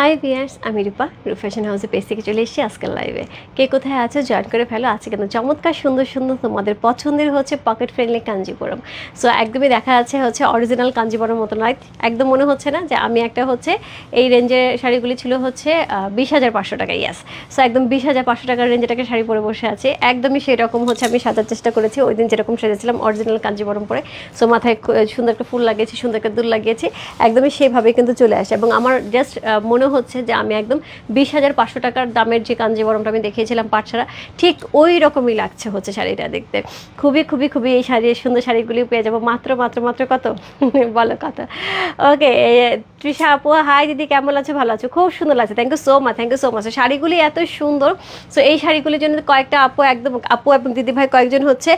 High viewers আমি রূপা রূপ fashion হাউসে পেজ থেকে চলে এসেছি আজকের লাইভে কে কোথায় আছো? জয়েন করে ফেলো। আছে কিন্তু চমৎকার, সুন্দর সুন্দর তোমাদের পছন্দের হচ্ছে পকেট ফ্রেন্ডলি কাঞ্জিপুরম সো একদমই দেখা যাচ্ছে হচ্ছে অরিজিনাল কাঞ্জিপুরম মতো নয়। একদম মনে হচ্ছে না যে আমি একটা হচ্ছে এই রেঞ্জের শাড়িগুলি ছিল হচ্ছে বিশ হাজার পাঁচশো টাকা ইয়াস সো একদম বিশ হাজার পাঁচশো টাকার রেঞ্জের একটা শাড়ি পরে বসে আছে। একদমই সেই রকম হচ্ছে আমি সাজার চেষ্টা করেছি। ওই দিন যেরকম সেজেছিলাম অরিজিনাল কাঞ্জিপুরম পরে। সো মাথায় সুন্দর একটা ফুল লাগিয়েছি, সুন্দর একটা দুল লাগিয়েছি। একদমই সেইভাবে কিন্তু চলে আসে। এবং আমার জাস্ট মনে হচ্ছে যে আমি একদম বিশ হাজার পাঁচশো টাকার দামের যে কাঞ্জিবরমটা আমি দেখিয়েছিলাম পাটছাড়া, ঠিক ওই রকমই লাগছে হচ্ছে শাড়িটা দেখতে। খুবই খুবই খুবই এই শাড়ি সুন্দর শাড়িগুলি পেয়ে যাব। মাত্র মাত্র মাত্র কত? বলো কত ওকে তৃষা আপু, হাই দিদি, কেমন আছো? ভালো আছো? খুব সুন্দর লাগছে। Thank you so much thank you so much শাড়িগুলি এত সুন্দর। সো এই শাড়িগুলির জন্য কয়েকটা আপু একদম, আপু এবং দিদি ভাই কয়েকজন হচ্ছে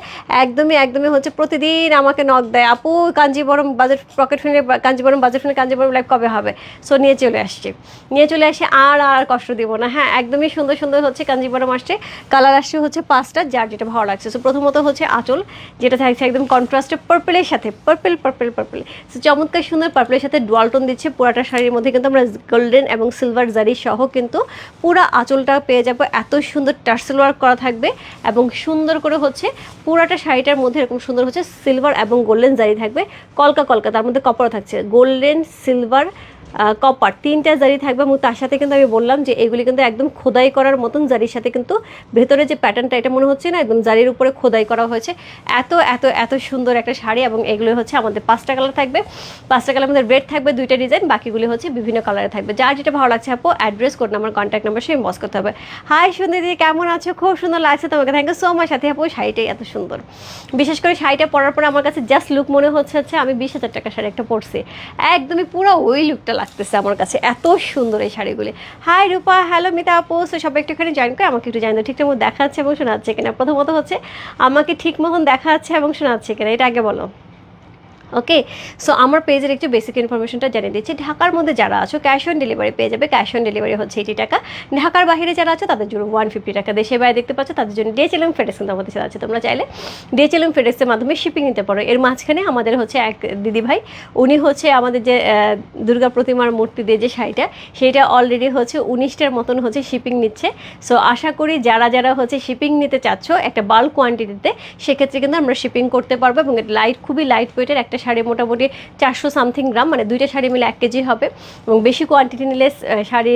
একদমই একদমই হচ্ছে প্রতিদিন আমাকে নক দেয়। আপু, কাঞ্জিবরম বাজার পকেট ফোনে কাঞ্জিবরম বাজার ফোনে কাঞ্জিবরম লাইভ কবে হবে? সো নিয়ে চলে আসছি। নিয়ে চলে আসি, আর আর কষ্ট দিব না। হ্যাঁ একদমই সুন্দর সুন্দর হচ্ছে কাঞ্জিবরম আসছে। কালার আসছে হচ্ছে পাঁচটা, যার যেটা ভালো লাগছে। সো প্রথমত হচ্ছে আঁচল, যেটা থাকছে একদম কন্ট্রাস্টে পার্পেলের সাথে পার্পেল পার্পেল পার্পেল সো চমৎকার সুন্দর পার্পেলের সাথে ডোয়ালটন দিচ্ছে পুরাটা শাড়ির মধ্যে, কিন্তু আমরা গোল্ডেন এবং সিলভার জারি সহ কিন্তু পুরা আঁচলটা পেয়ে যাব। এত সুন্দর টার্সেল ওয়ার্ক করা থাকবে এবং সুন্দর করে হচ্ছে পুরাটা শাড়িটার মধ্যে এরকম সুন্দর হচ্ছে সিলভার এবং গোল্ডেন জারি থাকবে। কলকা কলকা, তার মধ্যে কপারও থাকছে। গোল্ডেন সিলভার কপার তিনটা জারি থাকবে, এবং তার সাথে কিন্তু আমি বললাম যে এগুলি কিন্তু একদম খোদাই করার মতন জারির সাথে কিন্তু ভেতরে যে প্যাটার্নটা এটা মনে হচ্ছে না, একদম জারির উপরে খোদাই করা হয়েছে। এত এত এত সুন্দর একটা শাড়ি, এবং এগুলো হচ্ছে আমাদের পাঁচটা কালার থাকবে। পাঁচটা কালার আমাদের রেড থাকবে, দুইটা ডিজাইন বাকিগুলি হচ্ছে বিভিন্ন কালারে থাকবে। যার যেটা ভালো লাগছে আপু address code number contact number সেই বস করতে হবে। হাই সুন্দর দিদি, কেমন আছো? খুব সুন্দর লাগছে তোমাকে। থ্যাংক ইউ সো মাচ সাথে আপু। শাড়িটাই এত সুন্দর। বিশেষ করে শাড়িটা পরার পর আমার কাছে জাস্ট লুক মনে হচ্ছে আমি বিশ হাজার টাকা শাড়ি একটা পরছি। একদমই পুরো ওই লুকটা লাগতেছে আমার কাছে, এত সুন্দর এই শাড়িগুলি। হাই রূপা, হ্যালো মিতা আপু তো সবাই একটুখানি জয়েন করে আমাকে একটু জানি ঠিকঠাক মতো দেখা যাচ্ছে এবং শোনাচ্ছে কিনা? প্রথমত হচ্ছে, আমাকে ঠিক মতন দেখাচ্ছে এবং শোনাচ্ছে কিনা, এটা আগে বলো। ওকে সো আমার পেজের একটু বেসিক ইনফরমেশনটা জানিয়ে দিচ্ছি। ঢাকার মধ্যে যারা আছো ক্যাশ অন ডেলিভারি পেয়ে যাবে। ক্যাশ অন ডেলিভারি হচ্ছে এইটি টাকা। ঢাকার বাইরে যারা আছে, তাদের জন্য ওয়ান ফিফটি টাকা। দেশে বাইরে দেখতে পাচ্ছ, তাদের জন্য ডে চেলুম ফেডেক্স কিন্তু আমাদের সাথে আছে তোমরা চাইলে। ডে চেলুম ফেডেক্সের মাধ্যমে শিপিং নিতে পারো। এর মাঝখানে আমাদের হচ্ছে এক দিদি ভাই উনি হচ্ছে আমাদের যে দুর্গা প্রতিমার মূর্তি দিয়ে যে শাড়িটা, সেইটা অলরেডি হচ্ছে উনিশটার মতন হচ্ছে শিপিং নিচ্ছে। সো আশা করি যারা যারা হচ্ছে শিপিং নিতে চাচ্ছ একটা বাল্ক কোয়ান্টিটিতে সেক্ষেত্রে কিন্তু আমরা শিপিং করতে পারব এবং লাইট খুবই লাইট ওয়েটের একটা শাড়ি মোটামুটি চারশো সামথিং গ্রাম মানে দুইটা শাড়ি মিলে এক কেজি হবে। এবং বেশি কোয়ান্টিটি নিলে শাড়ি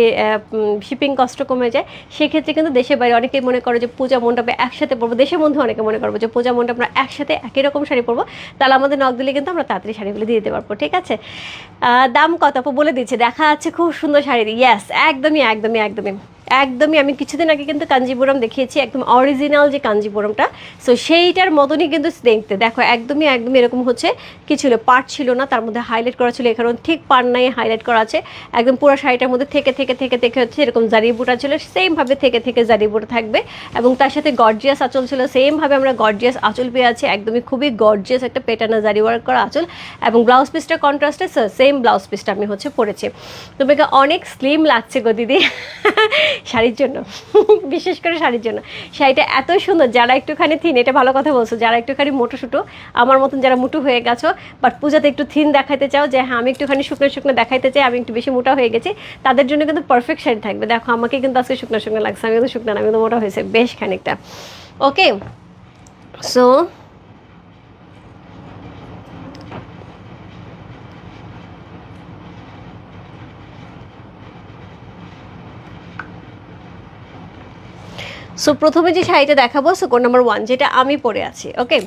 শিপিং কষ্ট কমে যায়। সেক্ষেত্রে কিন্তু দেশের বাইরে অনেকেই মনে করে যে পূজা মণ্ডপে একসাথে পরবো। দেশের মধ্যে অনেকে মনে করব যে পূজা মণ্ডপ আমরা একসাথে একই রকম শাড়ি পরবো। তাহলে আমাদের নখ দিলে কিন্তু আমরা তাড়াতাড়ি শাড়িগুলো দিয়ে দিতে পারব, ঠিক আছে? দাম কত? বলে দিচ্ছে, দেখা যাচ্ছে খুব সুন্দর শাড়ি। ইয়াস একদমই একদমই একদমই। একদমই, আমি কিছুদিন আগে কিন্তু কাঞ্জিপুরম দেখিয়েছি, একদম অরিজিনাল যে কাঞ্জিপুরমটা। সো সেইটার মতনই কিন্তু দেখতে। দেখো, একদমই একদমই এরকম হচ্ছে। কি ছিল পার্ট ছিল না, তার মধ্যে হাইলাইট করা ছিল এখানে ঠিক পার্ট নাই হাইলাইট করা আছে। একদম পুরো শাড়িটার মধ্যে থেকে থেকে থেকে থেকে হচ্ছে এরকম জারি বুটা ছিল সেমভাবে থেকে থেকে জারি বুটা থাকবে। এবং তার সাথে গর্জিয়াস আঁচল ছিল সেমভাবে আমরা গর্জিয়াস আঁচল পেয়ে আছি, একদমই খুবই গর্জিয়াস একটা পেটানা জারি ওয়ার্ক করা আঁচল। এবং ব্লাউজ পিসটা কন্ট্রাস্টে সেম ব্লাউজ পিসটা আমি হচ্ছে পরেছি। তোমাকে অনেক স্লিম লাগছে গো দিদি। শাড়ির জন্য। বিশেষ করে শাড়ির জন্য। শাড়িটা এত সুন্দর, যারা একটুখানি থিন, এটা ভালো কথা বলছো, যারা একটুখানি মোটো সুটো আমার মতন যারা মুটু হয়ে গেছো বাট পূজাতে একটু থিন দেখাতে চাও, যে হ্যাঁ আমি একটুখানি শুকনো শুকনো দেখাইতে চাই, আমি একটু বেশি মোটা হয়ে গেছি, তাদের জন্য কিন্তু পারফেক্ট শাড়ি থাকবে। দেখো, আমাকে কিন্তু আজকে শুকনো শুকনো লাগছে, আমি কিন্তু শুকনো না, আমি কিন্তু মোটা হয়েছে বেশ খানিকটা। ওকে সো সো প্রথমে যে শাড়িটা দেখাবো সো কোড নাম্বার ওয়ান যেটা আমি পরে আছি okay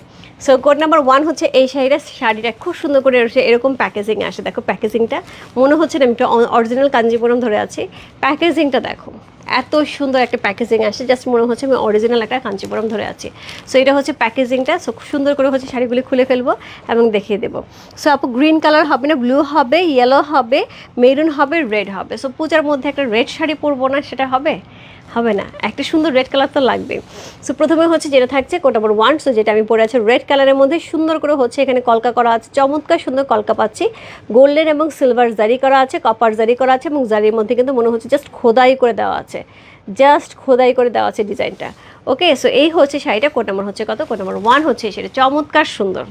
so code number one হচ্ছে এই শাড়িটা শাড়িটা খুব সুন্দর করে এসে এরকম প্যাকেজিং আসে। দেখো প্যাকেজিংটা মনে হচ্ছে না আমি একটা অরিজিনাল কাঞ্জিপুরম ধরে আছি। প্যাকেজিংটা দেখো, এত সুন্দর একটা প্যাকেজিং আসে জাস্ট মনে হচ্ছে আমি অরিজিনাল একটা কাঞ্চিপুরম ধরে আছি। সো এটা হচ্ছে প্যাকেজিংটা সো সুন্দর করে হচ্ছে শাড়িগুলি খুলে ফেলব এবং দেখিয়ে দেবো। সো আপু গ্রিন কালার হবে না ব্লু হবে ইয়েলো হবে মেরুন হবে রেড হবে। সো পূজার মধ্যে একটা রেড শাড়ি পরবো না, সেটা হবে? হবে না। একটা সুন্দর রেড কালার তো লাগবে সো প্রথমে হচ্ছে যেটা থাকছে কোড নাম্বার ওয়ান সো যেটা আমি পরে আছি রেড কালারের মধ্যে। সুন্দর করে হচ্ছে এখানে কলকা করা আছে, চমৎকার সুন্দর কলকা পাচ্ছি। গোল্ডেন এবং সিলভার জারি করা আছে কপার জারি করা আছে এবং জারির মধ্যে কিন্তু মনে হচ্ছে জাস্ট খোদাই করে দেওয়া আছে। জাস্ট খোদাই করে দেওয়া আছে ডিজাইনটা। ওকে সো এই হচ্ছে শাড়িটা। কোড নাম্বার হচ্ছে কত? কোড নাম্বার ওয়ান হচ্ছে সেটা চমৎকার সুন্দর।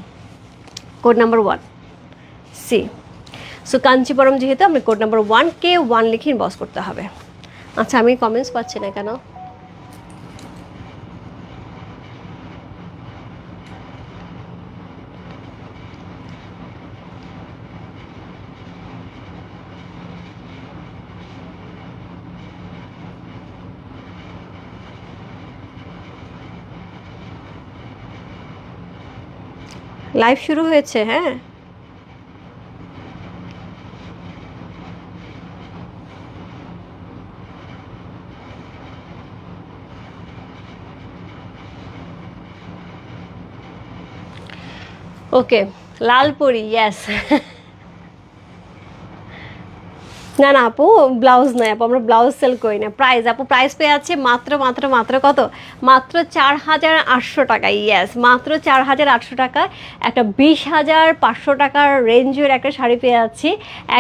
Code number one C so Kanchipuram যেহেতু, আমি কোড নাম্বার ওয়ান কে ওয়ান লিখে ইনবক্স করতে হবে। আচ্ছা আমি কমেন্টস পাচ্ছি না কেন? লাইভ শুরু হয়েছে হ্যাঁ? ওকে, লালপুরি ইয়েস না না, আপু ব্লাউজ নয় আপু, আমরা ব্লাউজ সেল করি না। প্রাইস আপু প্রাইস পেয়ে আছে মাত্র মাত্র মাত্র কত? মাত্র চার হাজার আটশো টাকা ইয়েস মাত্র চার হাজার আটশো টাকা। একটা বিশ হাজার পাঁচশো টাকার রেঞ্জের একটা শাড়ি পেয়ে যাচ্ছি।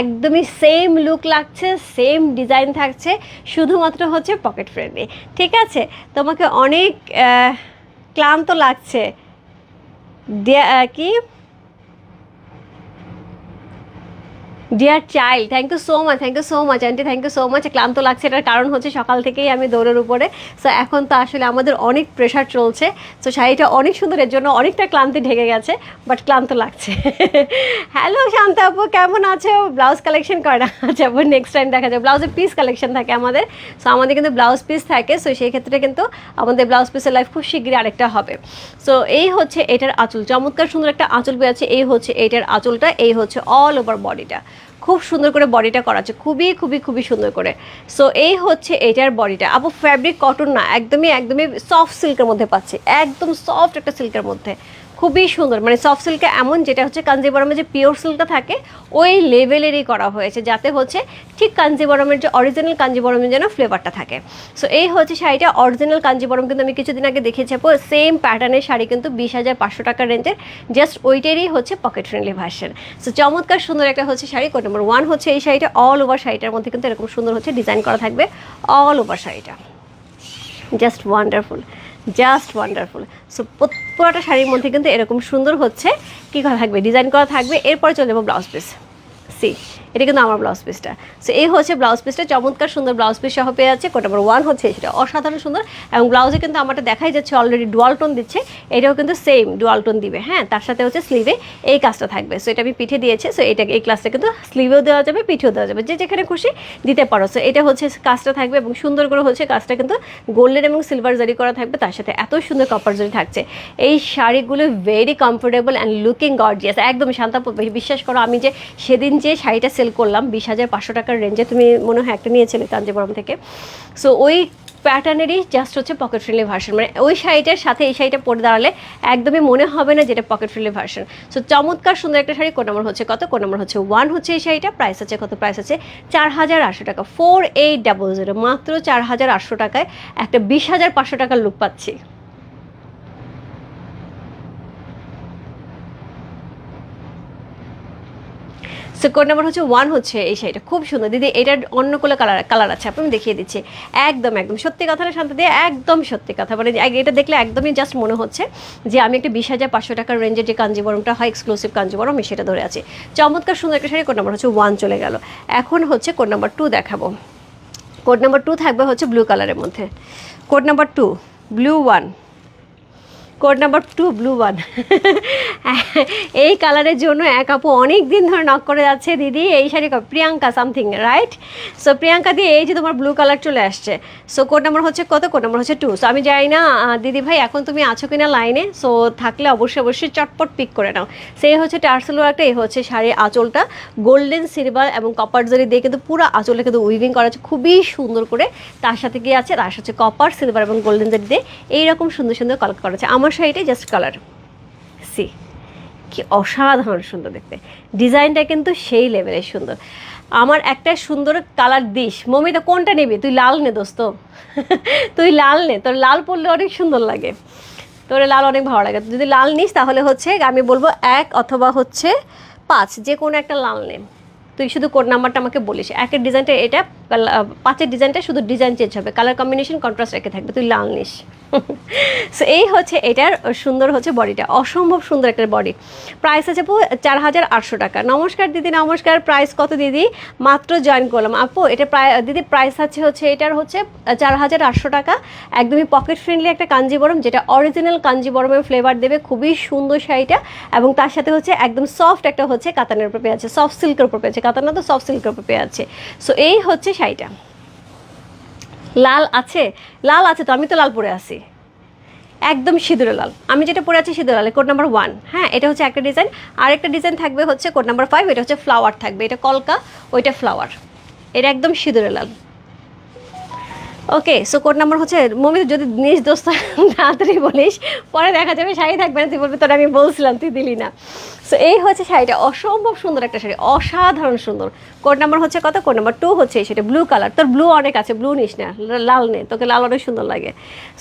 একদমই সেম লুক লাগছে সেম ডিজাইন থাকছে, শুধুমাত্র হচ্ছে পকেট ফ্রেন্ডলি ঠিক আছে? তোমাকে অনেক ক্লান্ত লাগছে। কি dear child thank you so much thank you so much aunty thank you so much ক্লান্ত লাগছে, এটার কারণ হচ্ছে সকাল থেকেই আমি দৌড়ের উপরে। সো এখন তো আসলে আমাদের অনেক প্রেশার চলছে। সো শাড়িটা অনেক সুন্দর, এর জন্য অনেকটা ক্লান্তি ঢেকে গেছে বাট ক্লান্ত লাগছে। হ্যালো শান্তা আপু, কেমন আছো? ব্লাউজ কালেকশন করে না আচ্ছা আপু নেক্সট টাইম দেখা যায় ব্লাউজের পিস কালেকশন থাকে আমাদের। সো আমাদের কিন্তু ব্লাউজ পিস থাকে। সো সেই ক্ষেত্রে কিন্তু আমাদের ব্লাউজ পিসের লাইফ খুব শীঘ্রই আরেকটা হবে। সো এই হচ্ছে এটার আঁচল। চমৎকার সুন্দর একটা আঁচল আছে এই হচ্ছে এইটার আঁচলটা। এই হচ্ছে অল ওভার বডিটা খুব সুন্দর করে বডিটা করা আছে খুবই খুবই খুবই সুন্দর করে। সো এই হচ্ছে এটার বডিটা। আপু ফ্যাব্রিক কটন না, একদমই একদমই সফট সিল্কের মধ্যে পাচ্ছি, একদম সফট একটা সিল্কের মধ্যে। খুবই সুন্দর। মানে সফট সিল্কে এমন যেটা হচ্ছে কাঞ্জিবরমে যে পিওর সিল্কটা থাকে, ওই লেভেলেরই করা হয়েছে। যাতে হচ্ছে ঠিক কাঞ্জিবরমের যে অরিজিনাল কাঞ্জিবরমের যেন ফ্লেভারটা থাকে। সো এই হচ্ছে শাড়িটা। অরিজিনাল কাঞ্জিবরম কিন্তু আমি কিছুদিন আগে দেখিয়েছি আপু সেম প্যাটার্নের শাড়ি কিন্তু বিশ হাজার পাঁচশো টাকার রেঞ্জের জাস্ট ওইটারই হচ্ছে পকেট ফ্রেন্ডলি ভার্সন সো চমৎকার সুন্দর একটা হচ্ছে শাড়ি। কোড নম্বর ওয়ান হচ্ছে এই শাড়িটা। অল ওভার শাড়িটার মধ্যে কিন্তু এরকম সুন্দর হচ্ছে ডিজাইন করা থাকবে অল ওভার শাড়িটা। Just wonderful just wonderful. So পুরোটা শাড়ির মধ্যে কিন্তু এরকম সুন্দর হচ্ছে। কী করা থাকবে? ডিজাইন করা থাকবে। এরপরে চলে যাব ব্লাউজ পিস। সি, এটা কিন্তু আমার ব্লাউজ পিসটা সো এই হচ্ছে ব্লাউজ পিসটা চমৎকার সুন্দর ব্লাউজ পিস সহ পেয়ে যাচ্ছে। কোটা নাম্বার ওয়ান হচ্ছে সেটা অসাধারণ সুন্দর এবং ব্লাউজে কিন্তু আমারটা দেখাই যাচ্ছে অলরেডি ডুয়াল টোন দিচ্ছে। এটাও কিন্তু সেম ডুয়াল টোন দিবে হ্যাঁ? তার সাথে হচ্ছে স্লিভে এই কাজটা থাকবে। সো এটা আমি পিঠে দিয়েছে। সো এটা এই ক্লাসটা কিন্তু স্লিভেও দেওয়া যাবে, পিঠেও দেওয়া যাবে। যে যেখানে খুশি দিতে পারো। সো এটা হচ্ছে কাজটা থাকবে এবং সুন্দর করে হচ্ছে কাজটা কিন্তু গোল্ডেন এবং সিলভার জারি করা থাকবে। তার সাথে এত সুন্দর কপার জারি থাকছে। এই শাড়িগুলো very comfortable and looking gorgeous একদম শান্তা বিশ্বাস করো, আমি যে সেদিন যে শাড়িটা সেল করলাম, বিশ হাজার পাঁচশো টাকার রেঞ্জে তুমি মনে হয় একটা নিয়েছিলে কাঞ্জিপুরম থেকে। সো ওই প্যাটার্নেরই জাস্ট হচ্ছে পকেট ফ্রেন্ডলি ভার্সন মানে ওই শাড়িটার সাথে এই শাড়িটা পরে দাঁড়ালে একদমই মনে হবে না যেটা পকেট ফ্রেন্ডলি ভার্সন সো চমৎকার সুন্দর একটা শাড়ি, কোন নম্বর হচ্ছে কত, কোন নম্বর হচ্ছে ওয়ান হচ্ছে এই শাড়িটা প্রাইস আছে কত প্রাইস আছে চার হাজার আটশো টাকা। ফোর এইট ডাবল জিরো মাত্র চার হাজার আটশো টাকায় একটা বিশ হাজার পাঁচশো টাকার লুক পাচ্ছি। সো কোড নাম্বার হচ্ছে ওয়ান হচ্ছে এই শাড়িটা। খুব সুন্দর। দিদি, এটার অন্য কোনো কালার কালার আছে? আপনি দেখিয়ে দিচ্ছি। একদম একদম সত্যি কথা না, শান্ত দিয়ে? একদম সত্যি কথা। মানে এটা দেখলে একদমই জাস্ট মনে হচ্ছে যে আমি একটা বিশ হাজার পাঁচশো টাকার রেঞ্জের যে কাঞ্জিবরমটা হয় এক্সক্লুসিভ কাঞ্জিবরম সেটা ধরে আছি। চমৎকার সুন্দর একটা শাড়ি কোড নাম্বার হচ্ছে ওয়ান চলে গেল। এখন হচ্ছে কোড নাম্বার টু দেখাবো। কোড নাম্বার টু থাকবে হচ্ছে ব্লু কালারের মধ্যে। Code number two blue one code number two, blue one. এই কালারের জন্য এক আপু অনেক দিন ধরে নক করে যাচ্ছে, দিদি। এই sari Priyanka something right so Priyanka দিয়ে এই যে তোমার ব্লু কালার চলে আসছে। সো কোড নাম্বার হচ্ছে কত? কোড নাম্বার হচ্ছে টু সো আমি জানি না দিদি ভাই, এখন তুমি আছো কিনা লাইনে সো থাকলে অবশ্যই অবশ্যই চটপট পিক করে নাও। সেই হচ্ছে টার্সেলো একটা এই হচ্ছে শাড়ির আঁচলটা। গোল্ডেন সিলভার এবং কপার জরি দিয়ে কিন্তু পুরো আঁচলে কিন্তু উইভিং করা আছে। খুবই সুন্দর করে। তার সাথে কি আছে? তার সাথে কপার সিলভার এবং গোল্ডেন জরি দিয়ে এইরকম সুন্দর সুন্দর কালার করা আছে। আমার শাড়িটাই জাস্ট কালার সি কি অসাধারণ সুন্দর দেখতে। ডিজাইনটা কিন্তু সেই লেভেলের সুন্দর। আমার একটা সুন্দর কালার দিস। মমি, তো কোনটা নিবি? তুই লাল নে দোস্ত। তুই লাল নে। তোর লাল পরলে অনেক সুন্দর লাগে। তোর লাল অনেক ভালো লাগে। যদি লাল নিস, তাহলে হচ্ছে আমি বলব এক অথবা হচ্ছে পাঁচ যে কোনো একটা লাল নে। তুই শুধু কোড নাম্বারটা আমাকে বলিস। একের ডিজাইনটা এটা পাঁচের ডিজাইনটা শুধু ডিজাইন চেঞ্জ হবে। কালার কম্বিনেশন কন্ট্রাস্ট রেখে থাকবে, তুই লাল নিস। সো এই হচ্ছে এটার সুন্দর হচ্ছে বডিটা, অসম্ভব সুন্দর একটা বডি প্রাইস আছে আপু চার হাজার আটশো টাকা। নমস্কার দিদি, নমস্কার। প্রাইস কত দিদি? মাত্র জয়েন করলাম। আপু, এটা প্রায়, দিদি প্রাইস আছে হচ্ছে, এটার হচ্ছে চার হাজার আটশো টাকা। একদমই পকেট ফ্রেন্ডলি একটা কাঞ্জিবরম, যেটা অরিজিনাল কাঞ্জিবরমের ফ্লেভার দেবে, খুবই সুন্দর শাড়িটা, এবং তার সাথে হচ্ছে একদম সফট একটা হচ্ছে কাতানের উপর পেয়ে আছে সফট সিল্কের উপর পেয়ে আছে। কাতানা তো সফট সিল্কের উপর পেয়ে আছে সো এই হচ্ছে শাড়িটা। লাল আছে? লাল আছে তো, আমি তো লাল পরে আছি। একদম সিঁদুরে লাল। আমি যেটা পরে আছি সিঁদুরে লাল কোড নাম্বার ওয়ান হ্যাঁ এটা হচ্ছে একটা ডিজাইন আর একটা ডিজাইন থাকবে হচ্ছে কোড নাম্বার ফাইভ এটা হচ্ছে ফ্লাওয়ার থাকবে। এটা কলকা, ওইটা ফ্লাওয়ার এটা একদম সিঁদুরে লাল। ওকে সো কোড নাম্বার হচ্ছে, মমি, যদি নিজ দোস্ত তাড়াতাড়ি বলিস, পরে দেখা যাবে শাড়ি থাকবে না, তুই বলবি, তোর আমি বলছিলাম, তুই দিলি না। সো এই হচ্ছে শাড়িটা, অসম্ভব সুন্দর একটা শাড়ি, অসাধারণ সুন্দর। কোড নাম্বার হচ্ছে কত? কোড নাম্বার টু হচ্ছে, সেটা ব্লু কালার তোর ব্লু অনেক আছে ব্লু নিস না, লাল নে, তোকে লাল অনেক সুন্দর লাগে।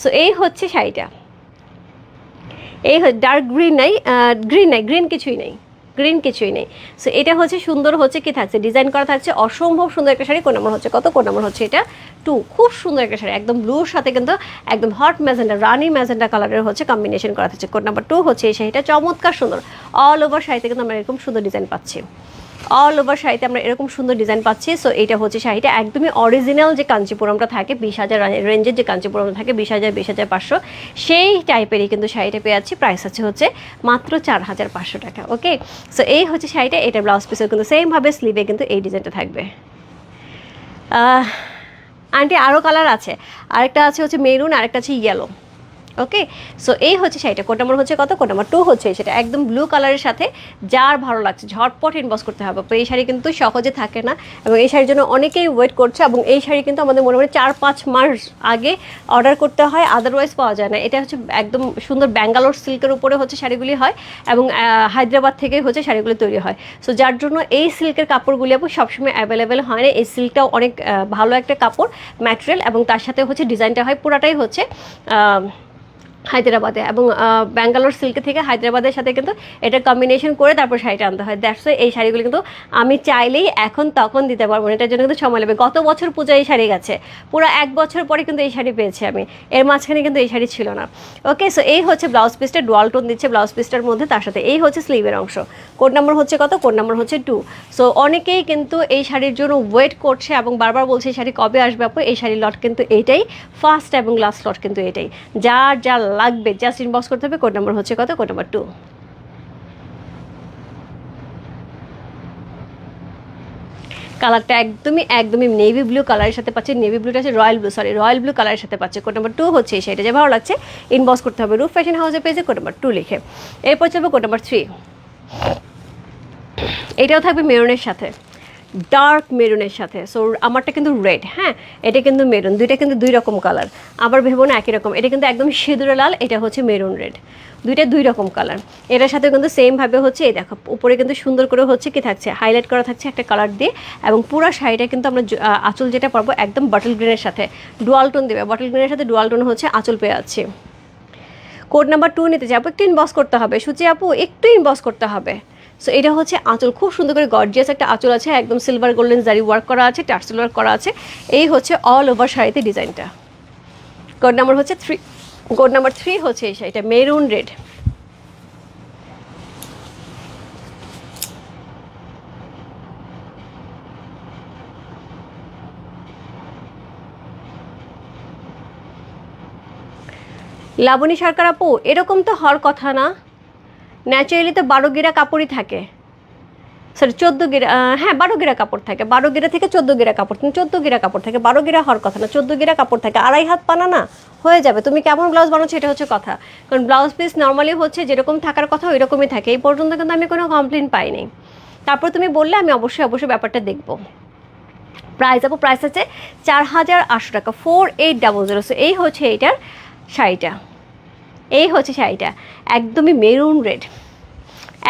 সো এই হচ্ছে শাড়িটা। এই ডার্ক গ্রিন নাই গ্রিন নাই গ্রিন কিছুই নেই। গ্রিন কিছুই নেই। সো এটা হচ্ছে সুন্দর হচ্ছে কি থাকছে? ডিজাইন করা থাকছে অসম্ভব সুন্দর একটা শাড়ি। কোন নম্বর হচ্ছে কত? কোন নম্বর হচ্ছে এটা? টু খুব সুন্দর একটা শাড়ি। একদম ব্লুর সাথে কিন্তু একদম হট ম্যাজেন্ডা রানি ম্যাজেন্ডা কালারের হচ্ছে কম্বিনেশন করা থাকছে। কোন নাম্বার টু হচ্ছে এই শাড়িটা। চমৎকার সুন্দর। অল ওভার শাড়িতে কিন্তু আমরা এরকম সুন্দর ডিজাইন পাচ্ছি। অল ওভার শাড়িতে আমরা এরকম সুন্দর ডিজাইন পাচ্ছি। সো এটা হচ্ছে শাড়িটা একদমই অরিজিনাল যে কাঞ্চিপুরমটা থাকে, বিশ হাজার রেঞ্জের যে কাঞ্চিপুরম থাকে, বিশ হাজার বিশ হাজার পাঁচশো, সেই টাইপেরই কিন্তু শাড়িটা পেয়ে যাচ্ছি। প্রাইস আছে হচ্ছে মাত্র চার হাজার পাঁচশো টাকা ওকে সো এই হচ্ছে শাড়িটা, এটা ব্লাউজ পিসের কিন্তু সেমভাবে স্লিভে কিন্তু এই ডিজাইনটা থাকবে। আন্টি আরও কালার আছে। আরেকটা আছে হচ্ছে মেরুন আরেকটা আছে ইয়েলো ওকে সো এই হচ্ছে শাড়িটা। কোড নাম্বার হচ্ছে কত? কোড নাম্বার টু হচ্ছে সেটা। একদম ব্লু কালারের সাথে যার ভালো লাগছে, ঝটপট ইনবক্স করতে হবে। এই শাড়ি কিন্তু সহজে থাকে না এবং এই শাড়ির জন্য অনেকেই ওয়েট করছে এবং এই শাড়ি কিন্তু আমাদের মোটামুটি চার পাঁচ মাস আগে অর্ডার করতে হয় আদারওয়াইজ পাওয়া যায় না। এটা হচ্ছে একদম সুন্দর ব্যাঙ্গালোর সিল্কের উপরে হচ্ছে শাড়িগুলি হয় এবং হায়দ্রাবাদ থেকে হচ্ছে শাড়িগুলি তৈরি হয়। সো যার জন্য এই সিল্কের কাপড়গুলি আপু সবসময় অ্যাভেলেবেল হয় না। এই সিল্কটাও অনেক ভালো একটা কাপড় ম্যাটেরিয়াল এবং তার সাথে হচ্ছে ডিজাইনটা হয়, পুরাটাই হচ্ছে হায়দ্রাবাদে এবং ব্যাঙ্গালোর সিল্ক থেকে হায়দ্রাবাদের সাথে কিন্তু এটা কম্বিনেশন করে তারপর শাড়িটা আনতে হয়। দ্যাটস এই শাড়িগুলো কিন্তু আমি চাইলেই এখন তখন দিতে পারব না। এটার জন্য কিন্তু সময় লাগবে। গত বছর পূজায় এই শাড়ি গেছে। পুরো এক বছর পরে কিন্তু এই শাড়ি পেয়েছি আমি। এর মাঝখানে কিন্তু এই শাড়ি ছিল না। ওকে সো এই হচ্ছে ব্লাউজ পিসটা ডুয়াল টোন দিচ্ছে ব্লাউজ পিসটার মধ্যে তার সাথে। এই হচ্ছে স্লিভের অংশ। কোড নাম্বার হচ্ছে কত? কোড নাম্বার হচ্ছে টু সো অনেকেই কিন্তু এই শাড়ির জন্য ওয়েট করছে এবং বারবার বলছে, এই শাড়ি কবে আসবে আপু? এই শাড়ির লট কিন্তু এইটাই ফার্স্ট এবং লাস্ট লট কিন্তু এটাই। যার যা লাগবে জাস্ট ইনবক্স করতে হবে কোড নাম্বার হচ্ছে কত? কোড নাম্বার টু কালারটা একদমই একদমই নেভি ব্লু কালারের সাথে পাচ্ছে নেভি ব্লুটা আছে royal blue sorry royal blue কালারের সাথে পাচ্ছে। কোড নাম্বার টু হচ্ছে সেটা যে ভালো লাগছে ইনবক্স করতে হবে। রুফ ফ্যাশন হাউসে পেয়েছে কোড নাম্বার টু লিখে। এরপর চলবে কোড নাম্বার থ্রি এটাও থাকবে মেরুনের সাথে। ডার্ক মেরুনের সাথে। সো আমারটা কিন্তু রেড হ্যাঁ? এটা কিন্তু মেরুন দুইটা কিন্তু দুই রকম কালার আবার ভেবো না একই রকম, এটা কিন্তু একদম সিঁদুরে লাল, এটা হচ্ছে মেরুন রেড দুইটা দুই রকম কালার এটার সাথে কিন্তু সেমভাবে হচ্ছে, এই দেখো, উপরে কিন্তু সুন্দর করে হচ্ছে কি থাকছে হাইলাইট করা থাকছে একটা কালার দিয়ে, এবং পুরো শাড়িটা কিন্তু আমরা আঁচল যেটা পারব, একদম বটল গ্রিনের সাথে। ডুয়াল টোন দেবে বটল গ্রিনের সাথে ডুয়াল টোন হচ্ছে আঁচল পেয়ে আছে কোড নাম্বার টু নিতে যাব, একটু ইনবক্স করতে হবে। সুচি আপু, একটু ইনবক্স করতে হবে। সো এটা হচ্ছে আঁচল। খুব সুন্দর করে গর্জিয়াস একটা আঁচল আছে, একদম সিলভার গোল্ডেন জারি ওয়ার্ক করা আছে টার্সেল ওয়ার্ক করা আছে। এই হচ্ছে অল ওভার শাড়িতে ডিজাইনটা। কোড নাম্বার হচ্ছে থ্রি কোড নাম্বার থ্রি হচ্ছে এই শাড়িটা মেরুন রেড লাবণী সরকার আপু, এরকম তো হওয়ার কথা না। ন্যাচারালি তো বারো গিরা কাপড়ই থাকে। সরি চোদ্দ গিরা হ্যাঁ বারো গিরা কাপড় থাকে। বারো গিরা থেকে চোদ্দ গিরা কাপড় চোদ্দ গিরা কাপড় থাকে। বারো গিরা হওয়ার কথা না, চোদ্দ গিরা কাপড় থাকে। আড়াই হাত পানা না, হয়ে যাবে। তুমি কেমন ব্লাউজ বানাচ্ছো এটা হচ্ছে কথা। কারণ ব্লাউজ পিস নর্মালি হচ্ছে যেরকম থাকার কথা ওই রকমই থাকে। এই পর্যন্ত কিন্তু আমি কোনো কমপ্লেন পাইনি। তারপর তুমি বললে, আমি অবশ্যই অবশ্যই ব্যাপারটা দেখব। প্রাইস আপু প্রাইস আছে চার হাজার আটশো টাকা। Four eight double zero so এই হচ্ছে এইটার শাড়িটা। এই হচ্ছে শাড়িটা। একদমই মেরুন রেড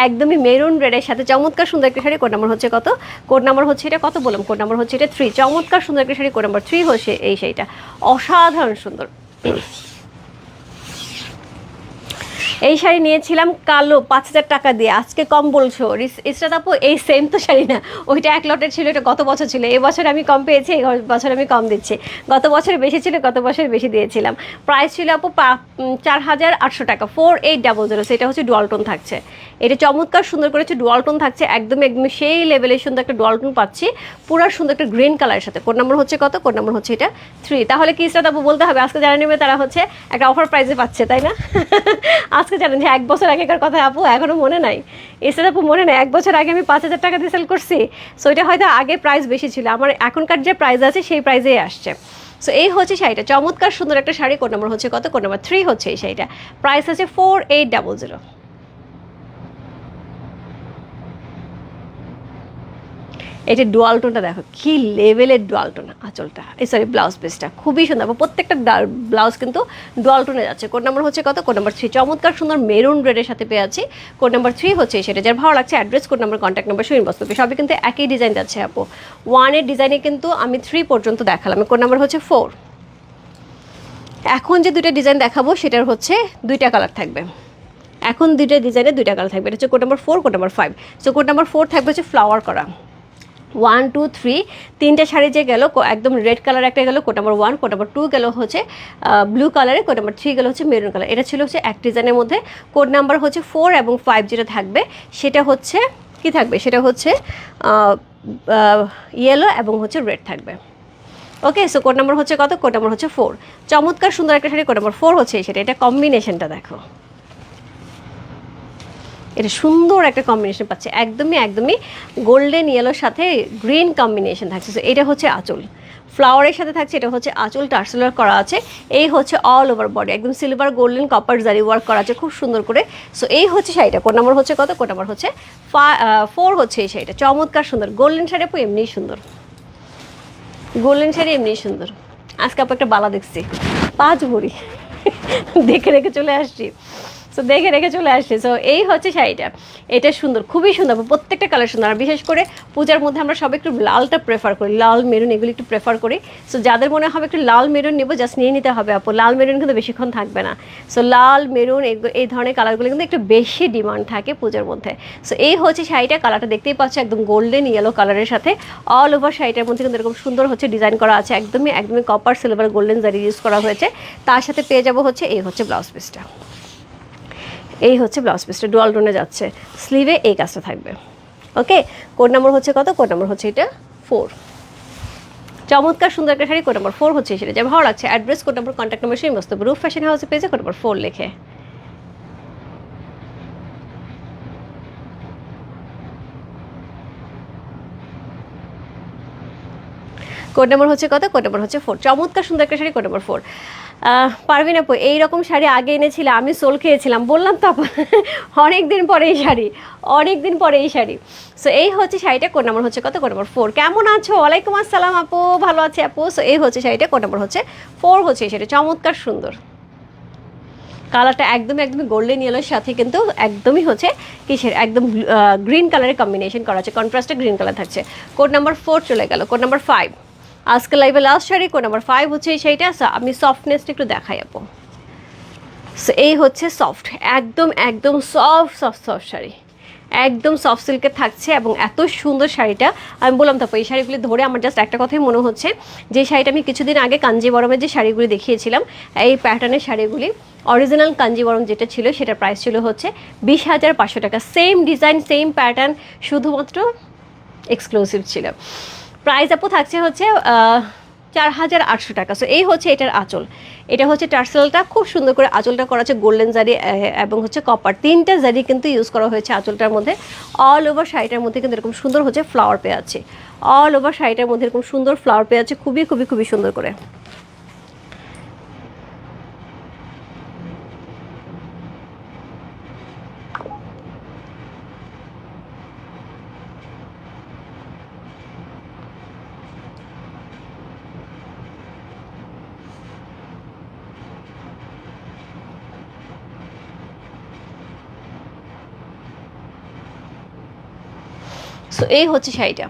একদমই মেরুন রেডের সাথে চমৎকার সুন্দর একটা শাড়ি কোড নাম্বার হচ্ছে কত? কোড নাম্বার হচ্ছে এটা কত বললাম? কোড নাম্বার হচ্ছে এটা থ্রি চমৎকার সুন্দর একটা শাড়ি কোড নাম্বার থ্রি হচ্ছে এই শাড়িটা। অসাধারণ সুন্দর। এই শাড়ি নিয়েছিলাম কালো, পাঁচ হাজার টাকা দিয়ে। আজকে কম বলছো। ইসরাত আপু, এই সেম তো শাড়ি না। ওইটা এক লটের ছিল, এটা গত বছর ছিল। এই বছর আমি কম পেয়েছি এই বছর আমি কম দিচ্ছি। গত বছর বেশি ছিল, গত বছর বেশি দিয়েছিলাম। প্রাইস ছিল আপু চার হাজার আটশো টাকা ফোর এইট ডাবল জিরো সেটা হচ্ছে ডুয়ালটন থাকছে। এটা চমৎকার সুন্দর করেছে ডুয়ালটন থাকছে, একদম একদম সেই লেভেলের সুন্দর একটা ডুয়ালটন পাচ্ছি। পুরো সুন্দর একটা গ্রিন কালারের সাথে। কোড নাম্বার হচ্ছে কত? কোড নাম্বার হচ্ছে এটা থ্রি তাহলে কি ইসরাত আপু বলতে হবে? আজকে যারা নেবে তারা হচ্ছে একটা অফার প্রাইসে পাচ্ছে, তাই না? আজকে জানেন যে এক বছর আগেকার কথা আপু এখনও মনে নাই। এসে আপু মনে নাই, এক বছর আগে আমি পাঁচ হাজার টাকা দিয়ে সেল করছি সো এটা হয়তো আগে প্রাইস বেশি ছিল। আমার এখনকার যে প্রাইস আছে, সেই প্রাইসেই আসছে। সো এই হচ্ছে শাড়িটা। চমৎকার সুন্দর একটা শাড়ি কোন নম্বর হচ্ছে কত? কোন নম্বর থ্রি হচ্ছে এই শাড়িটা। প্রাইস আছে ফোর এইট ডাবল জিরো এই যে ডুয়ালটোনটা দেখো, কি লেভেলের ডুয়ালটোন আঁচলটা। এই সরি ব্লাউজ পিসটা খুবই সুন্দর। প্রত্যেকটা ব্লাউজ কিন্তু ডুয়ালটোনে যাচ্ছে। কোড নাম্বার হচ্ছে কত? কোড নাম্বার থ্রি চমৎকার সুন্দর মেরুন রেডের সাথে পেয়ে আছি। কোড নাম্বার থ্রি হচ্ছে সেটা। যার ভালো লাগছে address code number contact number সুইন বস্তু সবই কিন্তু একই ডিজাইন যাচ্ছে, আপু। ওয়ানের ডিজাইনে কিন্তু আমি থ্রি পর্যন্ত দেখালাম। কোড নাম্বার হচ্ছে ফোর এখন যে দুইটা ডিজাইন দেখাবো, সেটার হচ্ছে দুইটা কালার থাকবে। এখন দুইটা ডিজাইনে দুইটা কালার থাকবে। এটা হচ্ছে code number four code number five so code number four থাকবে হচ্ছে ফ্লাওয়ার করা। ওয়ান টু থ্রি তিনটে শাড়ি যে গেল একদম রেড কালার একটা গেল code number one code number two গেল হচ্ছে ব্লু কালারে কোড নাম্বার থ্রি গেল হচ্ছে মেরুন কালার এটা ছিল হচ্ছে এক ডিজাইনের মধ্যে। কোড নাম্বার হচ্ছে ফোর এবং ফাইভ যেটা থাকবে, সেটা হচ্ছে, কি থাকবে? সেটা হচ্ছে ইয়েলো এবং হচ্ছে রেড থাকবে। ওকে সো কোড নাম্বার হচ্ছে কত? কোড নাম্বার হচ্ছে ফোর চমৎকার সুন্দর একটা শাড়ি কোড নাম্বার ফোর হচ্ছে সেটা এটা কম্বিনেশনটা দেখো। এটা সুন্দর একটা কম্বিনেশন পাচ্ছে। একদমই একদমই গোল্ডেন ইয়েলোর সাথে গ্রিন কম্বিনেশন থাকছে। সো এটা হচ্ছে আঁচল। ফ্লাওয়ারের সাথে থাকছে, এটা হচ্ছে আঁচল টার্সেলার করা আছে। এই হচ্ছে অল ওভার বডি একদম silver golden copper zari work করা আছে খুব সুন্দর করে। সো এই হচ্ছে শাড়িটা। কোড নাম্বার হচ্ছে কত? কোড নাম্বার হচ্ছে ফোর হচ্ছে এই শাড়িটা। চমৎকার সুন্দর। গোল্ডেন শাড়ি আপু এমনিই সুন্দর। গোল্ডেন শাড়ি এমনিই সুন্দর। আজকে আপু একটা বালা দেখছি। পাঁচ ভরি। দেখে রেখে চলে আসছি। সো দেখে রেখে চলে আসছে। সো এই হচ্ছে শাড়িটা। এটা সুন্দর, খুবই সুন্দর। প্রত্যেকটা কালার সুন্দর। আর বিশেষ করে পূজার মধ্যে আমরা সবাই একটু লালটা প্রেফার করি। লাল মেরুন এগুলি একটু প্রেফার করি। সো যাদের মনে হবে একটু লাল মেরুন নেব জাস্ট নিয়ে নিতে হবে আপু। লাল মেরুন কিন্তু বেশিক্ষণ থাকবে না। সো লাল মেরুন এই ধরনের কালারগুলো কিন্তু একটু বেশি ডিমান্ড থাকে পূজার মধ্যে। সো এই হচ্ছে শাড়িটা। কালারটা দেখতেই পাচ্ছ একদম গোল্ডেন ইয়েলো কালারের সাথে। অল ওভার শাড়িটার মধ্যে কিন্তু এরকম সুন্দর হচ্ছে ডিজাইন করা আছে। একদমই একদমই copper silver golden zari use করা হয়েছে। তার সাথে পেয়ে যাব হচ্ছে, এই হচ্ছে ব্লাউজ পিসটা এই হচ্ছে ব্লাউজ পিসটা ডুয়াল টোনে যাচ্ছে। স্লিভে এই কাজটা থাকবে। ওকে কোড নাম্বার হচ্ছে কত? কোড নম্বর হচ্ছে এটা ফোর চমৎকার সুন্দর একটা শাড়ি কোড নাম্বার ফোর হচ্ছে সেটা যা ভালো লাগছে। অ্যাড্রেস কোড নম্বর কন্ট্যাক্ট নম্বর সেই মস্ত রুফ ফ্যাশন হাউসে পেয়েছে কোড নাম্বার ফোর লিখে। কোড নাম্বার হচ্ছে কত? কোড নাম্বার হচ্ছে ফোর চমৎকার সুন্দর একটা sari code number four Parveen আপু, এইরকম শাড়ি আগে এনেছিলে, আমি সোল খেয়েছিলাম। বললাম তো আপু অনেক দিন পরে এই শাড়ি অনেক দিন পরে এই শাড়ি। সো এই হচ্ছে শাড়িটা কোন নাম্বার হচ্ছে কত? কোড নাম্বার ফোর কেমন আছো? ওয়ালাইকুম আসসালাম আপু, ভালো আছে আপু? সো এই হচ্ছে শাড়িটা কোড নাম্বার হচ্ছে ফোর হচ্ছে এই শাড়ি চমৎকার সুন্দর। কালারটা একদমই একদমই গোল্ডেন ইয়েলোর সাথে কিন্তু একদমই হচ্ছে কিসের? একদম গ্রিন কালারের কম্বিনেশন করা আছে। কন্ট্রাস্টে গ্রিন কালার থাকছে। কোড নাম্বার ফোর চলে গেল। কোড নাম্বার ফাইভ আজকে লাইভে last sari code number five হচ্ছে এই শাড়িটা। আমি সফটনেসটা একটু দেখাই আপু। সো এই হচ্ছে সফট একদম একদম সফট সফট সফট শাড়ি। একদম সফট সিল্কের থাকছে এবং এত সুন্দর শাড়িটা। আমি বললাম তারপর এই শাড়িগুলি ধরে আমার জাস্ট একটা কথাই মনে হচ্ছে। যে শাড়িটা আমি কিছুদিন আগে কাঞ্জিবরমের যে শাড়িগুলি দেখিয়েছিলাম, এই প্যাটার্নের শাড়িগুলি অরিজিনাল কাঞ্জিবরম যেটা ছিল সেটার প্রাইস ছিল হচ্ছে বিশ হাজার পাঁচশো টাকা। সেম ডিজাইন সেম প্যাটার্ন শুধুমাত্র এক্সক্লুসিভ ছিল। প্রাইস আপু থাকছে হচ্ছে চার হাজার আটশো টাকা। সো এই হচ্ছে এটার আঁচল। এটা হচ্ছে টার্সেলটা, খুব সুন্দর করে আঁচলটা করা আছে, গোল্ডেন জারি এবং হচ্ছে কপার তিনটা জারি কিন্তু ইউজ করা হয়েছে আঁচলটার মধ্যে। অল ওভার শাড়িটার মধ্যে কিন্তু এরকম সুন্দর হচ্ছে ফ্লাওয়ার পেয়ে আছে। অল ওভার শাড়িটার মধ্যে এরকম সুন্দর ফ্লাওয়ার পেয়ে আছে, খুবই খুবই খুবই সুন্দর করে। এই হচ্ছে শাড়িটা।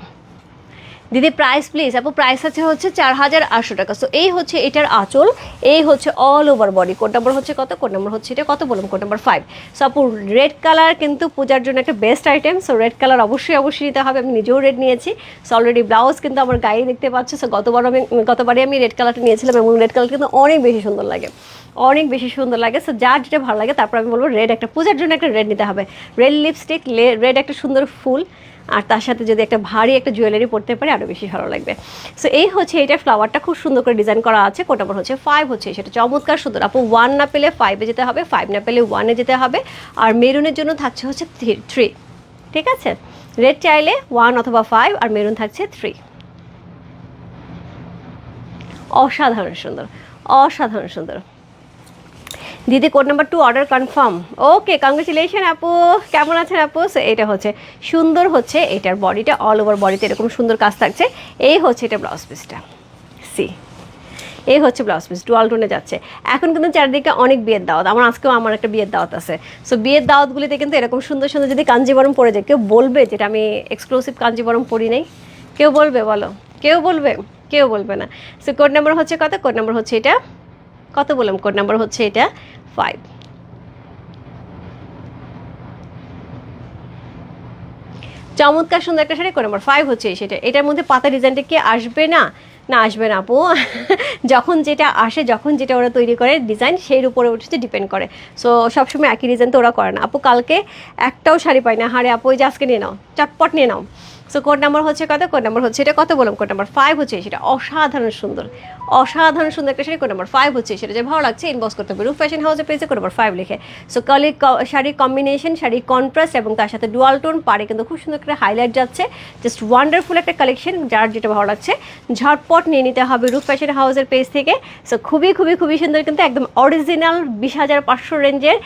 দিদি প্রাইস প্লিজ আপু প্রাইস আছে হচ্ছে চার হাজার আটশো টাকা। সো এই হচ্ছে এটার আঁচল, এই হচ্ছে all over body code number হচ্ছে কত? কোড নাম্বার হচ্ছে এটা কত বললাম কোড নম্বর ফাইভ সো আপু রেড কালার কিন্তু পূজার জন্য একটা best item so red colour অবশ্যই অবশ্যই নিতে হবে। আমি নিজেও রেড নিয়েছি। সো অলরেডি ব্লাউজ কিন্তু আমার গায়ে দেখতে পাচ্ছ। সো গতবার আমি গতবারে আমি রেড কালারটা নিয়েছিলাম এবং রেড কালার কিন্তু অনেক বেশি সুন্দর লাগে। অনেক বেশি সুন্দর লাগে। সো যার যেটা ভালো লাগে, তারপর আমি বলব রেড একটা, পূজার জন্য একটা রেড নিতে হবে। রেড লিপস্টিক রেড একটা সুন্দর ফুল। আর তার সাথে যদি একটা ভারী একটা জুয়েলারি পরতে পারে আরও বেশি ভালো লাগবে। সো এই হচ্ছে এটা ফ্লাওয়ারটা খুব সুন্দর করে ডিজাইন করা আছে। কোটা নম্বর হচ্ছে ফাইভ হচ্ছে সেটা চমৎকার সুন্দর। আপু ওয়ান না পেলে ফাইভে যেতে হবে ফাইভ না পেলে ওয়ানে যেতে হবে। আর মেরুনের জন্য থাকছে হচ্ছে থ্রি ঠিক আছে? রেড চাইলে ওয়ান অথবা ফাইভ আর মেরুন থাকছে থ্রি অসাধারণ সুন্দর অসাধারণ সুন্দর। দিদি code number two order confirm okay congratulation আপু। কেমন আছেন আপু? এটা হচ্ছে, সুন্দর হচ্ছে এটার বডিটা অল ওভার বডিতে এরকম সুন্দর কাজ থাকছে। এই হচ্ছে এটা ব্লাউজ পিসটা সি এই হচ্ছে ব্লাউজ পিস ডুয়াল টোনে যাচ্ছে। এখন কিন্তু চারিদিকে অনেক বিয়ের দাওয়াত। আমার আজকেও আমার একটা বিয়ের দাওয়াত আছে। সো বিয়ের দাওয়াতগুলিতে কিন্তু এরকম সুন্দর সুন্দর যদি কাঞ্জিবরম পরে যায়, কেউ বলবে যেটা আমি এক্সক্লুসিভ কাঞ্জিবরম পরি নাই? কেউ বলবে, বলো। কেউ বলবে কেউ বলবে না। সো কোড নাম্বার হচ্ছে কত? কোড নাম্বার হচ্ছে এটা কত বললাম? কোড নাম্বার হচ্ছে এটা ফাইভ চমৎকার সুন্দর একটা শাড়ি, কোড নাম্বার ফাইভ হচ্ছে সেটা। এটার মধ্যে পাতা ডিজাইনটা কি আসবে না? না আসবে না আপু। যখন যেটা আসে, যখন যেটা ওরা তৈরি করে ডিজাইন, সেই উপরে হচ্ছে ডিপেন্ড করে। সো সবসময় একই ডিজাইন তো ওরা করে না। আপু, কালকে একটাও শাড়ি পাই না। হারে আপু, ওই যে আজকে নিয়ে নাও। চটপট নিয়ে নাও। সো কোড নাম্বার হচ্ছে কত? কোড নাম্বার হচ্ছে, এটা কত বললাম? কোড নাম্বার ফাইভ হচ্ছে, সেটা অসাধারণ সুন্দর। অসাধারণ সুন্দর একটা শাড়ি কোড নাম্বার ফাইভ হচ্ছে, সেটা যে ভালো লাগছে ইনবক্স করতে হবে। রূপ ফ্যাশন হাউসে পেয়েছে কোড নাম্বার ফাইভ লিখে। সো কালি শাড়ির কম্বিনেশন শাড়ির কন্ট্রাস্ট এবং তার সাথে ডুয়াল টোন পারে কিন্তু খুব সুন্দর করে হাইলাইট যাচ্ছে। জাস্ট ওয়ান্ডারফুল একটা কালেকশন যার যেটা ভালো লাগছে। ঝটপট নিয়ে নিতে হবে রূপ ফ্যাশন হাউসের পেজ থেকে। সো খুবই খুবই খুবই সুন্দর কিন্তু একদম অরিজিনাল বিশ হাজার পাঁচশো রেঞ্জের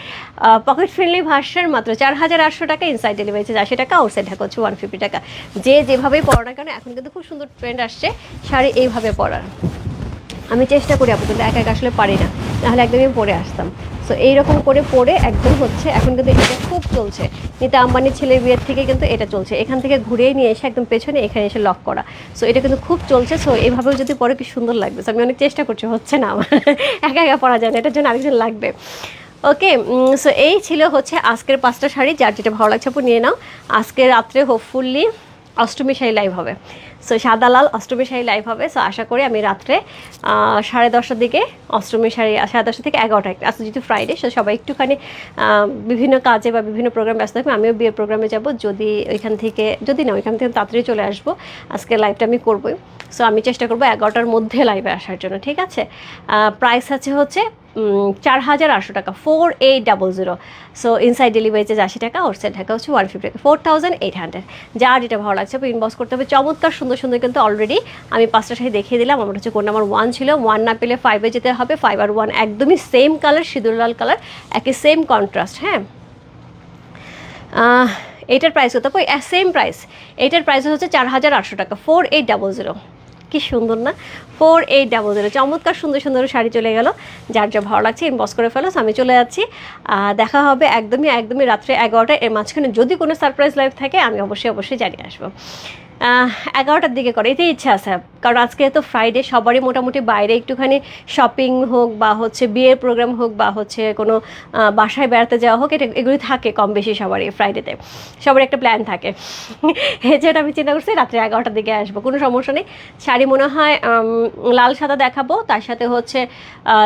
পকেট ফ্রেন্ডলি ভার্সন মাত্র চার হাজার আটশো টাকা ইনসাইড ডেলিভারি চার্জ আশি টাকা আউটসাইড ঢাকা হচ্ছে ওয়ান ফিফটি টাকা। যে যেভাবেই পড়ো না কেন, এখন কিন্তু খুব সুন্দর ট্রেন্ড আসছে, শাড়ি এইভাবে পরার। আমি চেষ্টা করি আপু কিন্তু একা একা আসলে পারি না, নাহলে একদমই পরে আসতাম। সো এইরকম করে পরে একদম হচ্ছে, এখন কিন্তু এটা খুব চলছে। নিতা আম্বানির ছেলের বিয়ের থেকে কিন্তু এটা চলছে। এখান থেকে ঘুরিয়ে নিয়ে এসে একদম পেছনে, এখানে এসে লক করা। সো এটা কিন্তু খুব চলছে। সো এইভাবেও যদি পরে কি সুন্দর লাগবে? সো আমি অনেক চেষ্টা করছি, হচ্ছে না আমার। একা একা পরা যায় না, এটার জন্য আরেকজন লাগবে। ওকে সো এই ছিল হচ্ছে আজকের পাঁচটা শাড়ি, যার যেটা ভালো লাগছে আপু, নিয়ে নাও। আজকে রাত্রে হোপফুলি অষ্টমী শাড়ি লাইভ হবে। সো সাদা লাল অষ্টমী শাড়ি লাইভ হবে। সো আশা করি আমি রাত্রে সাড়ে দশটার দিকে অষ্টমী শাড়ি সাড়ে দশটা থেকে এগারোটা আজকে যেহেতু ফ্রাইডে সো সবাই একটুখানি বিভিন্ন কাজে বা বিভিন্ন প্রোগ্রাম ব্যস্ত থাকবে, আমিও বিয়ের প্রোগ্রামে যাব। যদি ওইখান থেকে, যদি না, ওইখান থেকে তাড়াতাড়ি চলে আসব, আজকে লাইভটা আমি করবোই। সো আমি চেষ্টা করব এগারোটার মধ্যে লাইভে আসার জন্য, ঠিক আছে? প্রাইস আছে হচ্ছে চার হাজার আটশো টাকা four eight double zero so inside delivery charge আশি টাকা আউটসাইড ঢাকা হচ্ছে ওয়ান ফিফটি টাকা ফোর থাউজেন্ড এইট হান্ড্রেড যার যেটা ভালো লাগছে ইনবক্স করতে হবে। চমৎকার সুন্দর সুন্দর সুন্দর কিন্তু অলরেডি আমি পাঁচটা শাড়ি দেখিয়ে দিলাম। আমার হচ্ছে কোন নাম্বার ওয়ান ছিল। ওয়ান না পেলে ফাইভে যেতে হবে। ফাইভ আর ওয়ান একদমই সেম কালার সিঁদুর লাল কালার একই সেম কন্ট্রাস্ট হ্যাঁ? আহ, এইটার প্রাইস কত? সেম প্রাইস এইটার প্রাইস হচ্ছে চার হাজার আটশো টাকা। ফোর এইট ডাবল জিরো কি সুন্দর না? ফোর এইট ডাবল জিরো চমৎকার সুন্দর সুন্দর শাড়ি চলে গেল। যার যা ভালো লাগছে ইনবক্স করে ফেলো। আমি চলে যাচ্ছি। দেখা হবে একদমই একদমই রাত্রে এগারোটা এর মাঝখানে যদি কোনো সারপ্রাইজ লাইভ থাকে আমি অবশ্যই অবশ্যই জানিয়ে আসব। এগারোটার দিকে করে এতেই ইচ্ছা আছে। কারণ আজকে তো ফ্রাইডে সবারই মোটামুটি বাইরে একটুখানি শপিং হোক বা হচ্ছে বিয়ের প্রোগ্রাম হোক বা হচ্ছে কোনো বাসায় বেড়াতে যাওয়া হোক, এটা এগুলি থাকে কম বেশি সবারই ফ্রাইডেতে সবার একটা প্ল্যান থাকে। জন্য আমি চিন্তা করছি, রাত্রে এগারোটার দিকে আসব। কোনো সমস্যা নেই। শাড়ি মনে হয় লাল সাদা দেখাবো। তার সাথে হচ্ছে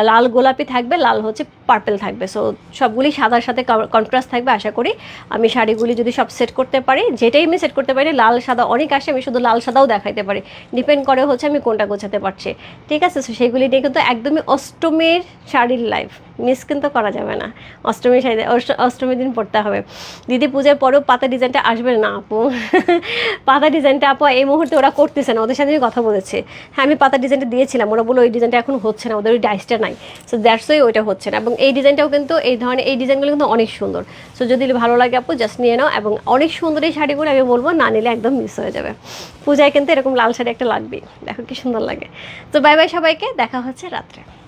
লাল গোলাপি থাকবে, লাল হচ্ছে পার্পেল থাকবে। সো সবগুলি সাদার সাথে কন্ট্রাস্ট থাকবে, আশা করি। আমি শাড়িগুলি যদি সব সেট করতে পারি, যেটাই আমি সেট করতে পারি, লাল, সাদা অনেক আসে। আমি শুধু লাল সাদাও দেখাইতে পারি। ডিপেন্ড করে হচ্ছে আমি কোনটা গোছাতে পারছি। ঠিক আছে? সেগুলি নিয়ে কিন্তু একদমই অষ্টমীর শাড়ির লাইফ মিস কিন্তু করা যাবে না। অষ্টমীর শাড়ি অষ্ট- অষ্টমীর দিন পড়তে হবে। দিদি পূজার পরেও পাতা ডিজাইনটা আসবে না আপু। পাতা ডিজাইনটা আপু এই মুহূর্তে ওরা করতেছে না, ওদের সাথে আমি কথা বলেছি। হ্যাঁ আমি পাতা ডিজাইনটা দিয়েছিলাম, ওরা বলো ওই ডিজাইনটা এখন হচ্ছে না, ওদের ওই ডাইসটা নাই। সো দ্যাটস ওই ওইটা হচ্ছে না। এবং এই ডিজাইনটাও কিন্তু, এই ধরনের, এই ডিজাইনগুলো কিন্তু অনেক সুন্দর। সো যদি ভালো লাগে আপু জাস্ট নিয়ে নাও এবং অনেক সুন্দর এই শাড়িগুলো আমি বলব, না নিলে একদম মিস হয়ে যাবে। পূজায় কিন্তু এরকম লাল শাড়ি একটা লাগবেই। দেখো কি সুন্দর লাগে। তো বাই বাই সবাইকে, দেখা হচ্ছে রাত্রে।